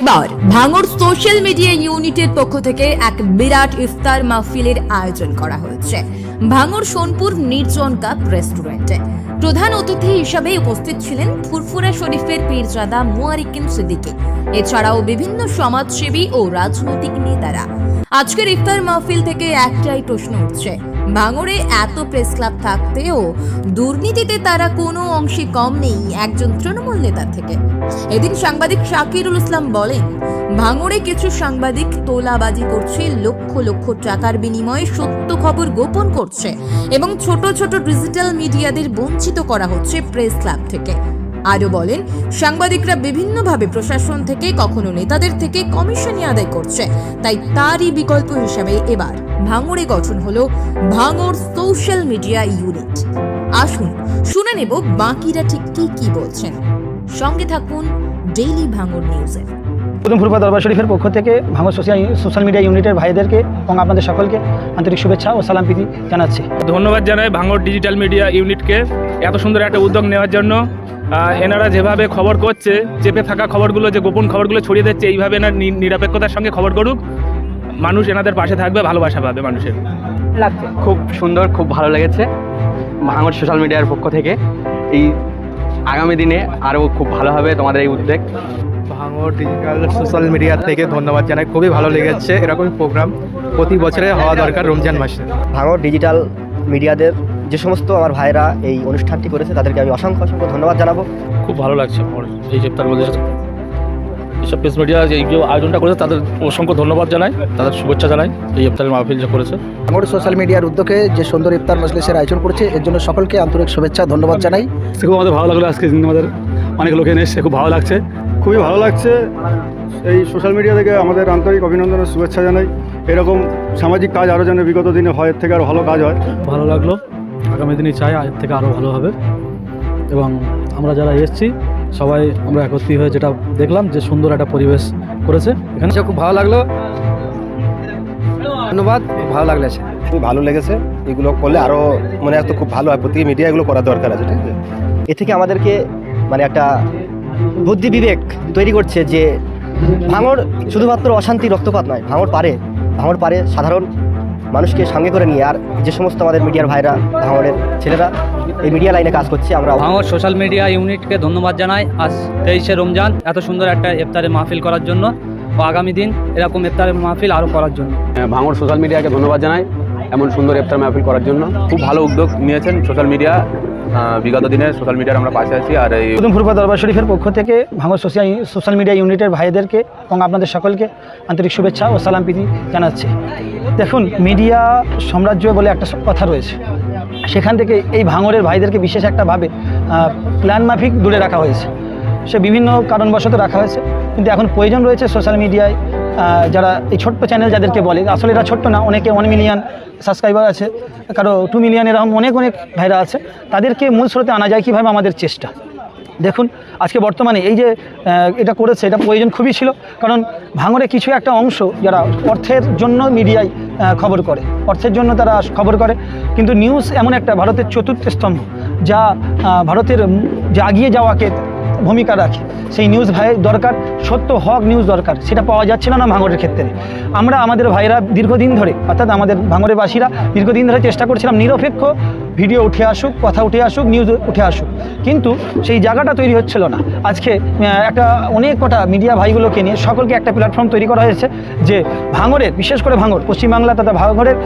এবার ভাঙর social media ইউনিটের পক্ষ থেকে এক বিরাট ইফতার মাহফিলের আয়োজন করা হয়েছে। ভাঙর সোনপুর নির্জন কাপ রেস্টুরেন্টে। প্রধান অতিথি হিসাবে উপস্থিত ছিলেন ফুরফুরা শরীফের পীরজাদা মুয়ারিকিন সিদ্দিকী। এছাড়াও বিভিন্ন সমাজসেবী ও রাজনৈতিক নেতারা। আজকের ইফতার মাহফিল থেকে একটাই প্রশ্ন উঠছে, ভাঙড়ে এত প্রেস ক্লাব থাকতেও দুর্নীতিতে তারা কোনো অংশে কম নেই একজন তৃণমূল নেতার থেকে। এদিন সাংবাদিক শাকিরুল ইসলাম বলেন, ভাঙড়ে কিছু সাংবাদিক তোলাবাজি করছে, লক্ষ লক্ষ টাকার বিনিময়ে সত্য খবর গোপন করছে এবং ছোট ছোট ডিজিটাল মিডিয়াদের বঞ্চিত করা হচ্ছে প্রেস ক্লাব থেকে। আরও বলেন, সাংবাদিকরা বিভিন্নভাবে প্রশাসন থেকে, কখনো নেতাদের থেকে কমিশনই আদায় করছে। তাই তারই বিকল্প হিসাবে এবার ভাঙড়ে গঠন হল ভাঙড় সোশ্যাল মিডিয়া ইউনিট। আসুন, শুনে নেব বাকিরা ঠিক কি কি বলছেন। সঙ্গে থাকুন ডেইলি ভাঙড় নিউজে। উদমপুরপা দরবার শরীফের পক্ষ থেকে ভাঙর সোশিয়াল সোশ্যাল মিডিয়া ইউনিটের ভাইদেরকে এবং আপনাদের সকলকে আন্তরিক শুভেচ্ছা ও সালাম প্রীতি জানাচ্ছি। ধন্যবাদ জানাই ভাঙড় ডিজিটাল মিডিয়া ইউনিটকে এত সুন্দর একটা উদ্যোগ নেওয়ার জন্য। এনারা যেভাবে খবর করছে চেপে থাকা খবরগুলো যে গোপন খবরগুলো ছড়িয়ে দিচ্ছে এইভাবে এনার নি- নিরপেক্ষতার সঙ্গে খবর করুক মানুষ এনাদের পাশে থাকবে ভালোবাসা পাবে মানুষের। লাগছে। খুব সুন্দর খুব ভালো লেগেছে ভাঙর সোশ্যাল মিডিয়ার পক্ষ থেকে। এই আগামী দিনে আরও খুব ভালো হবে তোমাদের এই উদ্যোগ ভাঙর ডিজিটাল সোশ্যাল মিডিয়া থেকে ধন্যবাদ জানাই। খুবই ভালো লেগেছে এরকম প্রোগ্রাম প্রতি বছরে হওয়া দরকার রমজান মাসে। ভাঙর ডিজিটাল মিডিয়াদের যে সমস্ত আমার ভাইরা এই অনুষ্ঠানটি করেছে তাদেরকে আমি অসংখ্য অসংখ্য ধন্যবাদ জানাব। খুব ভালো লাগছে আমার এই যে তার মধ্যে এইসব প্রেস মিডিয়া যে এই যে আয়োজনটা করেছে তাদের অসংখ্য ধন্যবাদ জানাই তাদের শুভেচ্ছা জানাই এই ইফতারের মাহফিল যে করেছে। ভাঙড় সোশ্যাল মিডিয়ার উদ্যোগে যে সুন্দর ইফতার মজলিসের আয়োজন করছে এর জন্য সকলকে আন্তরিক শুভেচ্ছা ধন্যবাদ জানাই। সে খুব আমাদের ভালো লাগল আজকে দিন আমাদের অনেক লোক এনে এসছে খুব ভালো লাগছে। খুবই ভালো লাগছে। এই সোশ্যাল মিডিয়া থেকে আমাদের আন্তরিক অভিনন্দনের শুভেচ্ছা জানাই। এরকম সামাজিক কাজ আরও যেন বিগত দিনে হয় এর থেকে আরও ভালো কাজ হয়। ভালো লাগল। আগামী দিনে চাই এর থেকে আরও ভালো হবে। এবং আমরা যারা এসেছি সবাই আমরা একত্রিত হয়ে যেটা দেখলাম যে সুন্দর একটা পরিবেশ করেছে। এখানে খুব ভালো লাগল। ধন্যবাদ ভালো লাগলেছে খুবই ভালো লেগেছে। এগুলো করলে আরও মানে এত খুব ভালো হয়। প্রত্যেক মিডিয়া এগুলো করা দরকার আছে ঠিক আছে? এ থেকে আমাদেরকে মানে একটা বুদ্ধি বিবেক তৈরি করছে যে ভাঙড় শুধুমাত্র অশান্তি রক্তপাত নয় ভাঙড় পারে ভাঙড় পারে সাধারণ মানুষকে সঙ্গে করে নিয়ে। আর যে সমস্ত আমাদের মিডিয়ার ভাইরা ভাঙড়ের ছেলেরা এই মিডিয়া লাইনে কাজ করছে আমরা ভাঙর সোশ্যাল মিডিয়া ইউনিটকে ধন্যবাদ জানাই আজ তেইশে রমজান এত সুন্দর একটা ইফতারের মাহফিল করার জন্য। ও আগামী দিন এরকম ইফতারের মাহফিল আরও করার জন্য। ভাঙড় সোশ্যাল মিডিয়াকে ধন্যবাদ জানাই। এমন সুন্দর ইফতার মাহফিল করার জন্য। খুব ভালো উদ্যোগ নিয়েছেন সোশ্যাল মিডিয়া বিগত দিনে সোশ্যাল মিডিয়ার আমরা পাশে আছি আর এই উদমপুরপা দরবার শরীফের পক্ষ থেকে ভাঙর সোশ্যাল সোশ্যাল মিডিয়া ইউনিটের ভাইদেরকে এবং আপনাদের সকলকে আন্তরিক শুভেচ্ছা ও সালাম প্রীতি জানাচ্ছি। দেখুন মিডিয়া সাম্রাজ্য বলে একটা কথা রয়েছে। সেখান থেকে এই ভাঙরের ভাইদেরকে বিশেষ একটা ভাবে প্ল্যান মাফিক দূরে রাখা হয়েছে। সে বিভিন্ন কারণবশত রাখা হয়েছে। কিন্তু এখন প্রয়োজন রয়েছে সোশ্যাল মিডিয়ায় যারা এই ছোট্ট চ্যানেল যাদেরকে বলে, আসলে এরা ছোট্ট না, অনেকে ওয়ান মিলিয়ন সাবস্ক্রাইবার আছে, কারও টু মিলিয়ন এরকম অনেক অনেক ভাইরা আছে, তাদেরকে মূল স্রোতে আনা যায় কীভাবে আমাদের চেষ্টা। দেখুন, আজকে বর্তমানে এই যে এটা করেছে, এটা প্রয়োজন খুবই ছিল, কারণ ভাঙরে কিছু একটা অংশ যারা অর্থের জন্য মিডিয়ায় খবর করে, অর্থের জন্য তারা খবর করে, কিন্তু নিউজ এমন একটা ভারতের চতুর্থ স্তম্ভ, যা ভারতের যে আগিয়ে যাওয়াকে ভূমিকা রাখে, সেই নিউজ ভাই দরকার সত্য হক নিউজ দরকার, সেটা পাওয়া যাচ্ছে না ভাঙরের ক্ষেত্রে। আমরা আমাদের ভাইরা দীর্ঘদিন ধরে, অর্থাৎ আমাদের ভাঙরের বাসীরা দীর্ঘদিন ধরে চেষ্টা করছিলাম নিরপেক্ষ ভিডিও উঠে আসুক, কথা উঠে আসুক নিউজ উঠে আসুক। কিন্তু সেই জায়গাটা তৈরি হচ্ছিল না। আজকে একটা অনেক কটা মিডিয়া ভাইগুলোকে নিয়ে সকলকে একটা প্ল্যাটফর্ম তৈরি করা হয়েছে যে ভাঙরের বিশেষ করে ভাঙর, পশ্চিমবাংলা তথা ভাঙরের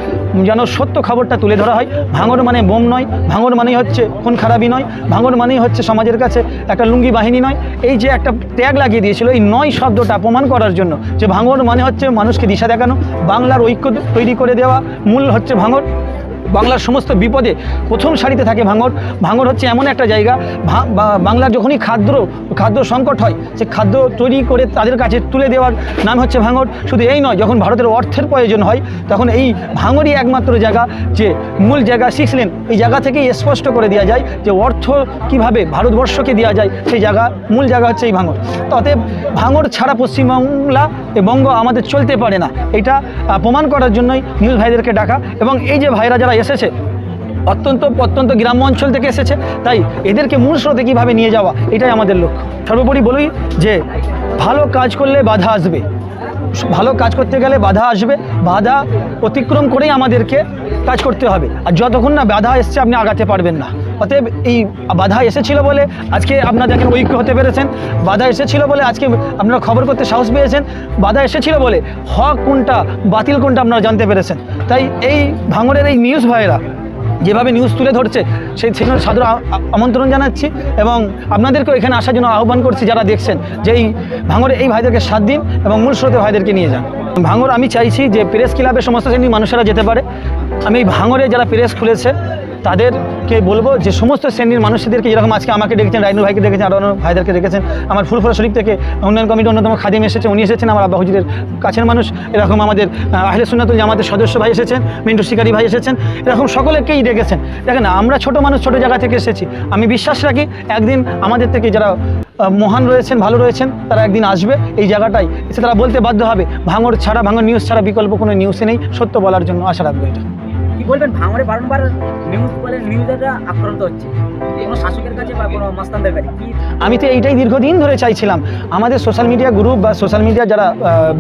যেন সত্য খবরটা তুলে ধরা হয়। ভাঙর মানে বোম নয়, ভাঙর মানেই হচ্ছে কোন খারাপই নয়, ভাঙর মানেই হচ্ছে সমাজের কাছে একটা লুঙ্গি বাহিনী নয়। এই যে একটা ত্যাগ লাগিয়ে দিয়েছিল, এই নয় শব্দটা প্রমাণ করার জন্য। যে ভাঙর মানে হচ্ছে মানুষকে দিশা দেখানো, বাংলার ঐক্য তৈরি করে দেওয়া, মূল হচ্ছে ভাঙর। বাংলার সমস্ত বিপদে প্রথম সারিতে থাকে ভাঙর। ভাঙর হচ্ছে এমন একটা জায়গা বাংলার যখনই খাদ্য খাদ্য সংকট হয়, সে খাদ্য তৈরি করে তাদের কাছে তুলে দেওয়ার নাম হচ্ছে ভাঙর। শুধু এই নয়, যখন ভারতের অর্থের প্রয়োজন হয়, তখন এই ভাঙরই একমাত্র জায়গা, যে মূল জায়গা সিক্স লেন এই জায়গা থেকেই স্পষ্ট করে দেওয়া যায় যে অর্থ কীভাবে ভারতবর্ষকে দেওয়া যায়, সেই জায়গা, মূল জায়গা হচ্ছে এই ভাঙর। অতএব ভাঙর ছাড়া পশ্চিমবাংলা বঙ্গ আমাদের চলতে পারে না। এটা প্রমাণ করার জন্যই নিউজ ভাইদেরকে ডাকা এবং এই যে ভাইরা যারা এসেছে, অত্যন্ত অত্যন্ত গ্রাম্য অঞ্চল থেকে এসেছে, তাই এদেরকে মূল স্রোতে কীভাবে নিয়ে যাওয়া, এটাই আমাদের লক্ষ্য। সর্বোপরি বলি যে, ভালো কাজ করলে বাধা আসবে। ভালো কাজ করতে গেলে বাধা আসবে। বাধা অতিক্রম করেই আমাদেরকে কাজ করতে হবে। আর যতক্ষণ না বাধা এসছে, আপনি আগাতে পারবেন না। অতএব এই বাধা এসেছিল বলে আজকে আপনারা দেখেন ঐক্য হতে পেরেছেন। বাধা এসেছিল বলে আজকে আপনারা খবর করতে সাহস পেয়েছেন। বাধা এসেছিল বলে হক কোনটা, বাতিল কোনটা আপনারা জানতে পেরেছেন। তাই এই ভাঙড়ের এই নিউজ ভাইয়েরা যেভাবে নিউজ তুলে ধরছে, সেই আ- আ- আমন্ত্রণ জানাচ্ছি এবং আপনাদেরকেও এখানে আসার জন্য আহ্বান করছি যারা দেখছেন যে এই ভাঙড়ে এই ভাইদেরকে সাত দিন এবং মূল স্রোতে ভাইদেরকে নিয়ে যান। ভাঙড় আমি চাইছি যে প্রেস ক্লাবে সমস্ত শ্রেণির মানুষেরা যেতে পারে। আমি এই ভাঙড়ে যারা প্রেস খুলেছে তাদেরকে বলব যে সমস্ত শ্রেণির মানুষদেরকে যেরকম আজকে আমাকে ডেকেছেন রাইনুর ভাইকে ডেকেছেন অন্য ভাইদেরকে ডেকেছেন আমার ফুলফুলা শরীফ থেকে উন্নয়ন কমিটি অন্যতম খাদিম এসেছে উনি এসেছেন আমার আব্বা হুজুরের কাছের মানুষ এরকম আমাদের আহ, আহলে সুন্নাতুল জামাতের সদস্য ভাই এসেছেন মিন্টু শিকারি ভাই এসেছেন এরকম সকলেকেই ডেকেছেন। দেখেন আমরা ছোট মানুষ ছোট জায়গা থেকে এসেছি। আমি বিশ্বাস রাখি একদিন আমাদের থেকে যারা মহান রয়েছেন ভালো রয়েছেন তারা একদিন আসবে এই জায়গাটায়। এসে তারা বলতে বাধ্য হবে ভাঙর ছাড়া ভাঙর নিউজ ছাড়া বিকল্প কোনো নিউজে নেই সত্য বলার জন্য আশা রাখব এটা। কি বলবেন বারংবার নিউজ বলে আক্রান্ত হচ্ছে আমি তো এইটাই দীর্ঘদিন ধরে চাইছিলাম আমাদের সোশ্যাল মিডিয়া গ্রুপ বা সোশ্যাল মিডিয়া যারা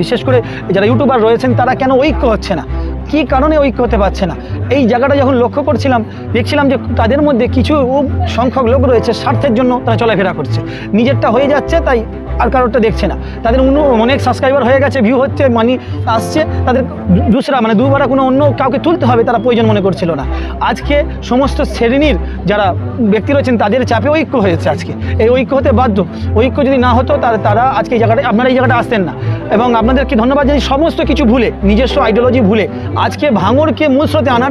বিশেষ করে যারা ইউটিউবার রয়েছেন তারা কেন ঐক্য হচ্ছে না? কী কারণে ঐক্য হতে পারছে না? এই জায়গাটা যখন লক্ষ্য করছিলাম, দেখছিলাম যে তাদের মধ্যে কিছু সংখ্যক লোক রয়েছে, স্বার্থের জন্য তারা চলাফেরা করছে। নিজেরটা হয়ে যাচ্ছে, তাই আর কারোরটা দেখছে না। তাদের অন্য অনেক সাবস্ক্রাইবার হয়ে গেছে ভিউ হচ্ছে মানি আসছে, তাদের দুসরা মানে দুবার কোনো অন্য কাউকে তুলতে হবে, তারা প্রয়োজন মনে করছিল না। আজকে সমস্ত শ্রেণির যারা ব্যক্তি রয়েছেন তাদের চাপে ঐক্য হয়েছে আজকে। এই ঐক্য হতে বাধ্য। ঐক্য যদি না হতো তার তারা আজকে এই জায়গাটা আপনারা এই জায়গাটা আসতেন না। এবং আপনাদেরকে ধন্যবাদ যে সমস্ত কিছু ভুলে, নিজস্ব আইডিওলজি ভুলে, আজকে ভাঙরকে মূল স্রোতে আনার